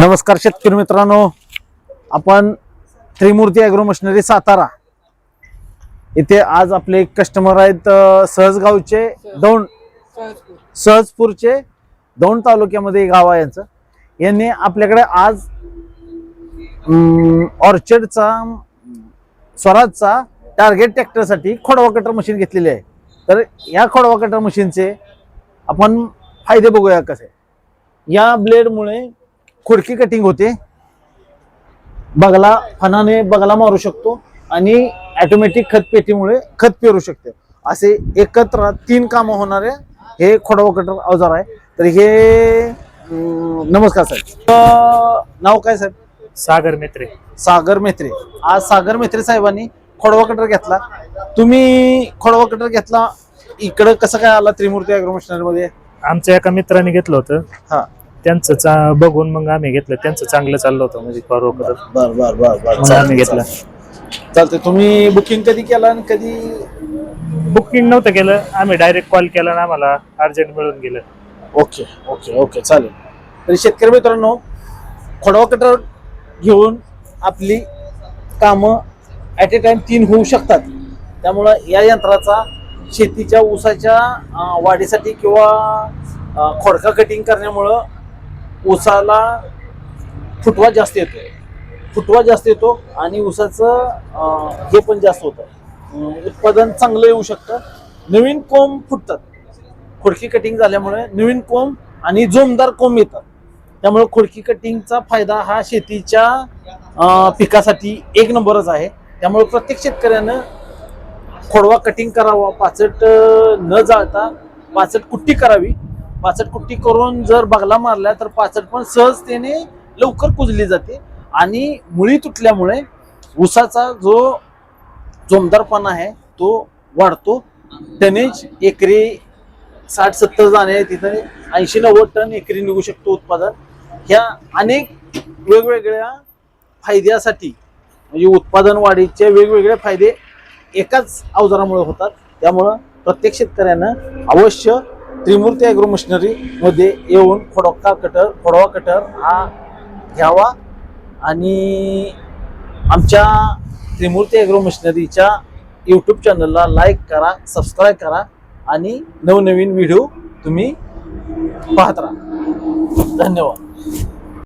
नमस्कार शेतकरी मित्रांनो. आपण त्रिमूर्ती अॅग्रो मशिनरी सातारा. इथे आज आपले कस्टमर आहेत अ, सहजगावचे दौंड सहजपूरचे दौंड तालुक्यामध्ये एक गाव आहे यांचं. यांनी आपल्याकडे आज अं, ऑर्चर्डचा स्वराजचा टार्गेट ट्रॅक्टरसाठी खोडवा कटर मशीन घेतलेली आहे. तर या खोडवा कटर मशीनचे आपण फायदे बघूया कसे. या ब्लेडमुळे खुडकी कटिंग होते. बगला फणाने बगला मारू शकतो आणि ऑटोमॅटिक खत पेटीमुळे खत पेरू शकते. असे एकत्र तीन कामं होणारे हे खोडवा कटर अवजार आहे. तर हे नमस्कार साहेब. नाव काय साहेब? सागर मित्रे. सागर मेत्रे. आज सागर मेत्रे साहेबांनी खोडवा कटर घेतला. तुम्ही खोडवा कटर घेतला. इकडं कसं काय आला त्रिमूर्ती अॅग्रो मध्ये? आमच्या एका मित्राने घेतलं होतं. हा. त्यांचं चा- बघून मग आम्ही घेतलं. त्यांचं चांगलं चाललं होतं म्हणजे परवा करत बर बर बर बर. मग आम्ही घेतलं. चालतंय. तुम्ही बुकिंग कधी केला आणि कधी बुकिंग नव्हतं केलं. आम्ही डायरेक्ट कॉल केला आणि आम्हाला अर्जंट मिळून गेलं. ओके ओके ओके चालेल. तरी शेतकरी मित्रांनो खोडवा कटर घेऊन आपली कामं ॲट ए टाइम तीन होऊ शकतात. त्यामुळं या यंत्राचा शेतीच्या ऊसाच्या अं, वाढीसाठी किंवा अं, खोडका कटिंग करण्यामुळं ऊसाला फुटवा जास्त येतो फुटवा जास्त येतो आणि ऊसाचं हे पण जास्त होतं. म्हणजे उत्पादन चांगलं येऊ शकतं. नवीन कोंब फुटतात. खुडकी कटिंग झाल्यामुळे नवीन कोंब आणि जोमदार कोंब येतात. त्यामुळे खुडकी कटिंगचा फायदा हा शेतीच्या पिकासाठी एक नंबरच आहे. त्यामुळे प्रत्येक शेतकऱ्यानं खोडवा कटिंग करावा पाचट न जाळता पाचट कुट्टी करावी. पाचट कुट्टी करून जर बगला मारला तर पाचट पण सहजतेने लवकर कुजली जाते. आणि मुळी तुटल्यामुळे ऊसाचा जो जोमदारपणा आहे तो वाढतो. टनेज एकरी साठ सत्तर जाणे तिथे ऐंशी नव्वद टन एकरी निघू शकतो उत्पादन. ह्या अनेक वेगवेगळ्या फायद्यासाठी म्हणजे उत्पादन वाढीचे वेगवेगळे फायदे एकाच अवजारामुळे होतात. त्यामुळं प्रत्येक शेतकऱ्यानं अवश्य त्रिमूर्ती ॲग्रो मशिनरीमध्ये येऊन खोडोका कटर खोडवा कटर हा घ्यावा. आणि आमच्या त्रिमूर्ती ॲग्रो मशिनरीच्या यूट्यूब चॅनलला लाईक करा सबस्क्राईब करा आणि नवनवीन व्हिडिओ तुम्ही पाहत राहा. धन्यवाद.